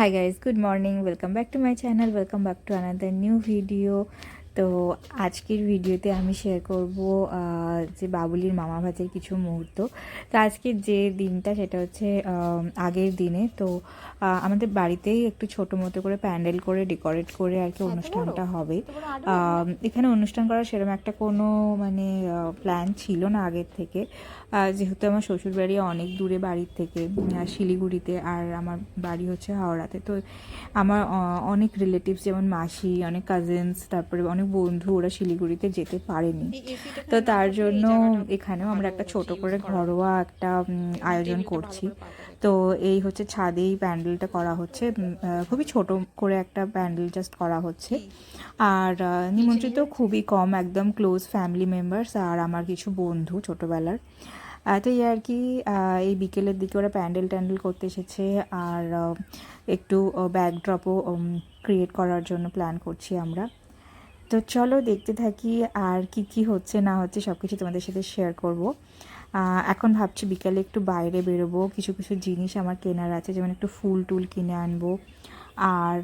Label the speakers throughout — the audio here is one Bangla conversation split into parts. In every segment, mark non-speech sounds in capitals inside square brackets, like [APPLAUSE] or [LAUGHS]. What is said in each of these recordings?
Speaker 1: Hi guys good morning welcome back to my channel welcome back to another new video তো আজকের ভিডিওতে আমি শেয়ার করব যে বাবুলির মামা ভাতের কিছু মুহূর্ত। তো আজকের যে দিনটা সেটা হচ্ছে আগের দিনে। তো আমাদের বাড়িতেই একটু ছোটো মতো করে প্যান্ডেল করে ডেকোরেট করে আর কি অনুষ্ঠানটা হবে। এখানে অনুষ্ঠান করার সেরকম একটা কোনো মানে প্ল্যান ছিল না আগের থেকে। যেহেতু আমার শ্বশুরবাড়ি অনেক দূরে বাড়ির থেকে শিলিগুড়িতে আর আমার বাড়ি হচ্ছে হাওড়াতে। তো আমার অনেক রিলেটিভস যেমন মাসি অনেক কাজিনস তারপরে অনেক বন্ধু ওরা শিলিগুড়িতে যেতে পারেনি। তো তার জন্য এখানেও আমরা একটা ছোট করে ঘরোয়া একটা আয়োজন করছি। তো এই হচ্ছে ছাদেই প্যান্ডেলটা করা হচ্ছে। খুবই ছোট করে একটা প্যান্ডেল জাস্ট করা হচ্ছে। আর নিমন্ত্রিত খুবই কম, একদম ক্লোজ ফ্যামিলি মেম্বার্স আর আমার কিছু বন্ধু ছোটোবেলার। এই আর কি এই বিকেলের দিকে ওরা প্যান্ডেল ট্যান্ডেল করতে এসেছে। আর একটু ব্যাকড্রপও ক্রিয়েট করার জন্য প্ল্যান করছি আমরা। তো চলো দেখতে থাকি আর কি কি হচ্ছে না হচ্ছে সব কিছু তোমাদের সাথে শেয়ার করব। এখন ভাবছি বিকালে একটু বাইরে বেরোবো। কিছু কিছু জিনিস আমার কেনার আছে যেমন একটু ফুল টুল কিনে আনব। আর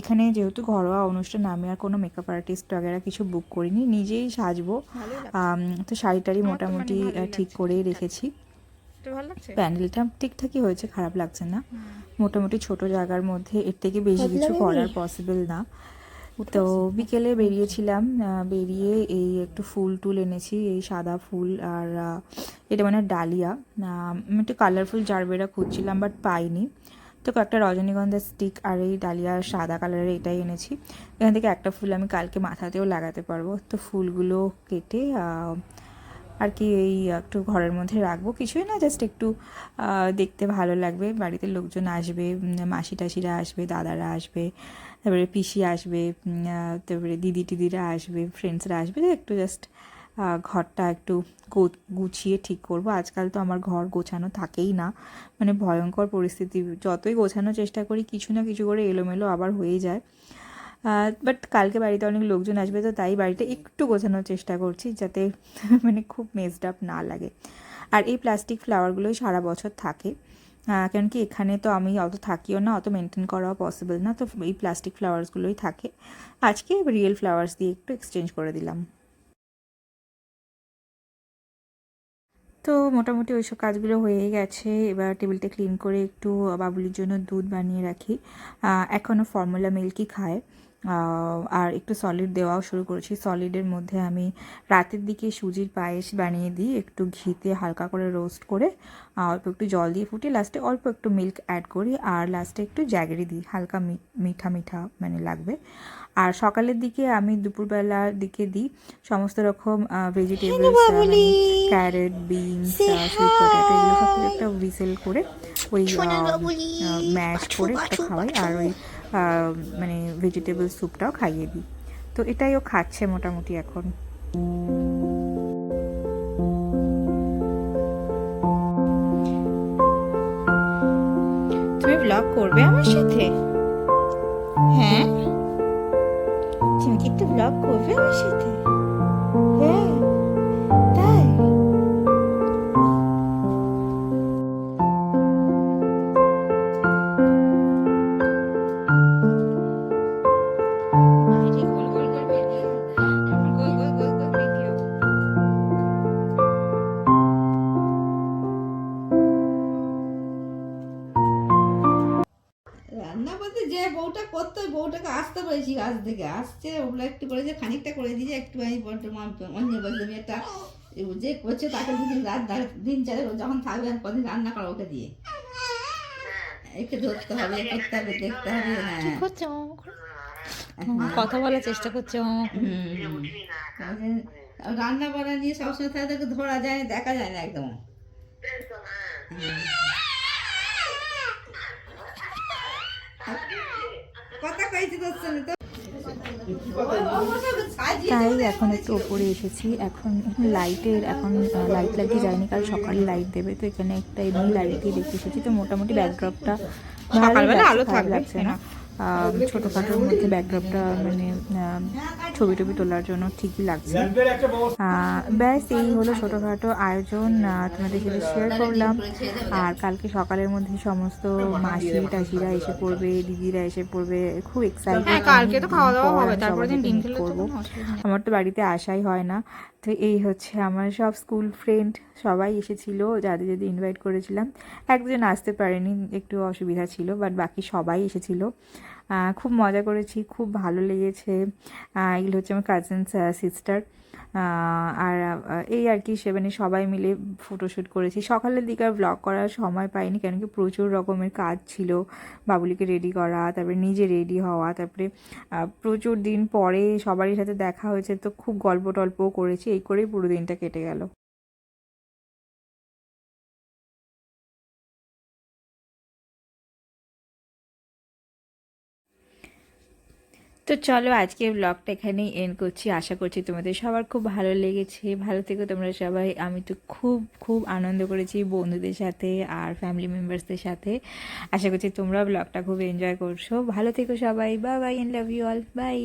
Speaker 1: এখানে যেহেতু ঘরোয়া অনুষ্ঠান আমি আর কোনো মেকআপ আর্টিস্ট আগেরা কিছু বুক করিনি নিজেই সাজবো। তো শাড়ি টাড়ি মোটামুটি ঠিক করেই রেখেছি। প্যান্ডেলটা ঠিকঠাকই হয়েছে খারাপ লাগছে না। মোটামুটি ছোট জায়গার মধ্যে এর থেকে বেশি কিছু করার পসিবল না। তো বিকেলে বেরিয়েছিলাম বেরিয়ে এই একটু ফুল টুল এনেছি এই সাদা ফুল আর এটা মানে ডালিয়া। আমি একটু কালারফুল জারবেরা খুঁজছিলাম বাট পাইনি। তো কয়েকটা রজনীগন্ধা স্টিক আর এই ডালিয়া সাদা কালারের এটাই এনেছি। এখান থেকে একটা ফুল আমি কালকে মাথাতেও লাগাতে পারব। তো ফুলগুলো কেটে আর কি এই একটু ঘরের মধ্যে রাখব। কিছুই না জাস্ট একটু দেখতে ভালো লাগবে। বাড়িতে লোকজন আসবে মাসি টাসিরা আসবে, দাদারা আসবে, তারপরে পিসি আসবে তারপরে দিদি টিদিরা আসবে ফ্রেন্ডসরা আসবে। একটু জাস্ট ঘরটা একটু গুছিয়ে ঠিক করব। আজকাল তো আমার ঘর গোছানো থাকেই না। মানে ভয়ঙ্কর পরিস্থিতি। যতই গোছানোর চেষ্টা করি, কিছু না কিছু করে এলোমেলো আবার হয়ে যায়। বাট কালকে বাড়িতে অনেক লোকজন আসবে, তো তাই বাড়িটা একটু গোছানোর চেষ্টা করছি, যাতে [LAUGHS] মানে খুব মেসড আপ না লাগে। আর এই প্লাস্টিক ফ্লাওয়ারগুলোই সারা বছর থাকে। কারণ কি এখানে তো আমি অত থাকিও না, অত মেনটেন করাও পসিবল না, তো এই প্লাস্টিক ফ্লাওয়ার্সগুলোই থাকে। আজকে রিয়েল ফ্লাওয়ার্স দিয়ে একটু এক্সচেঞ্জ করে দিলাম। তো মোটামুটি ওইসব কাজগুলো হয়ে গেছে। এবার টেবিলটা ক্লিন করে একটু বাবুলির জন্য দুধ বানিয়ে রাখি। এখনও ফর্মুলা মিল্কই খায়। আর একটু সলিড দেওয়াও শুরু করেছি। সলিডের মধ্যে আমি রাতের দিকে সুজির পায়েস বানিয়ে দিই একটু ঘিতে হালকা করে রোস্ট করে অল্প একটু জল দিয়ে ফুটিয়ে লাস্টে অল্প একটু মিল্ক অ্যাড করি আর লাস্টে একটু জ্যাগেরি দিই হালকা মিঠা মিঠা মানে লাগবে। আর সকালের দিকে আমি দুপুরবেলার দিকে দিই সমস্ত রকম vegetables carrot beans sweet potato এগুলো সব একটা উইসেল করে ওই ম্যাশ করে একটা খাওয়াই আর ওই মানে ভেজিটেবল স্যুপটাও খাইয়ে দিই। তো এটাই ও খাচ্ছে মোটামুটি এখন।
Speaker 2: তুমি ব্লগ করবে আমার সাথে? হ্যাঁ? তুমি কি ব্লগ করবে আমার সাথে? হ্যাঁ।
Speaker 3: বউটা করতো বউটাকে আসতে বলেছি গাছ থেকে। আসছে ওগুলো একটু করে যে খানিকটা করে দিয়েছে একটু আমি বড্ড অন্য বলতে একটা যে করছে তাকে দুদিন রাত দিন চারে যখন থাকবে আর কদিন রান্না করা ওকে দিয়ে। একটু ধরতে হবে করতে হবে দেখতে হবে হ্যাঁ।
Speaker 2: করছে ও? কথা বলার চেষ্টা করছে
Speaker 3: রান্না বান্না নিয়ে সবসময় তাদেরকে ধরা যায় না, দেখা যায় না একদম। হুম।
Speaker 1: তাই এখন একটু ওপরে এসেছি। এখন লাইটের এখন লাইট লাগিয়ে যায়নি কাল সকালে লাইট দেবে। তো এখানে একটা এমনি লাইট দিয়ে দেখে এসেছি। তো মোটামুটি ব্যাকড্রপটা
Speaker 2: সকালবেলা আলো থাকবে,
Speaker 1: লাগছে না। আহ, ছোটোখাটোর মধ্যে ব্যাকড্রপটা মানে আহ, ছবি টবি তোলার জন্য ঠিকই লাগছে। আহ, ব্যাস এই হলো ছোটোখাটো আয়োজন তোমাদের সাথে শেয়ার করলাম। আর কালকে সকালের মধ্যে সমস্ত মাসি টাসিরা এসে পড়বে দিদিরা এসে পড়বে খুব এক্সাইটেড
Speaker 2: হ্যাঁ কালকে তো খাওয়া দাওয়া হবে তারপরে দিন ডিম
Speaker 1: করব। আমার তো বাড়িতে আসাই হয় না। তো এই হচ্ছে আমার সব স্কুল ফ্রেন্ড সবাই এসেছিল যাদের যাদের ইনভাইট করেছিলাম। একজন আসতে পারেনি একটু অসুবিধা ছিল বাট বাকি সবাই এসেছিল। খুব মজা করেছি, খুব ভালো লেগেছে। এগুলো হচ্ছে আমার কাজিনস সিস্টার আর এই আর কি মানে সবাই মিলে ফটোশ্যুট করেছি। সকালের দিকে আর ব্লগ করার সময় পাইনি, কেন কি প্রচুর রকমের কাজ ছিল। বাবুলিকে রেডি করা, তারপরে নিজে রেডি হওয়া, তারপরে প্রচুর দিন পরে সবারই সাথে দেখা হয়েছে। তো খুব গল্প টল্পও করেছি, এই করেই পুরো দিনটা কেটে গেল। তো চলো আজকে ব্লগটা এখানেই এন্ড করছি। আশা করছি তোমাদের সবার খুব ভালো লেগেছে। ভালো থেকো তোমরা সবাই। আমি তো খুব খুব আনন্দ করেছি বন্ধুদের সাথে আর ফ্যামিলি মেম্বার্সদের সাথে। আশা করছি তোমরা ব্লগটা খুব এনজয় করছ। ভালো থেকো সবাই। Bye bye in love you all bye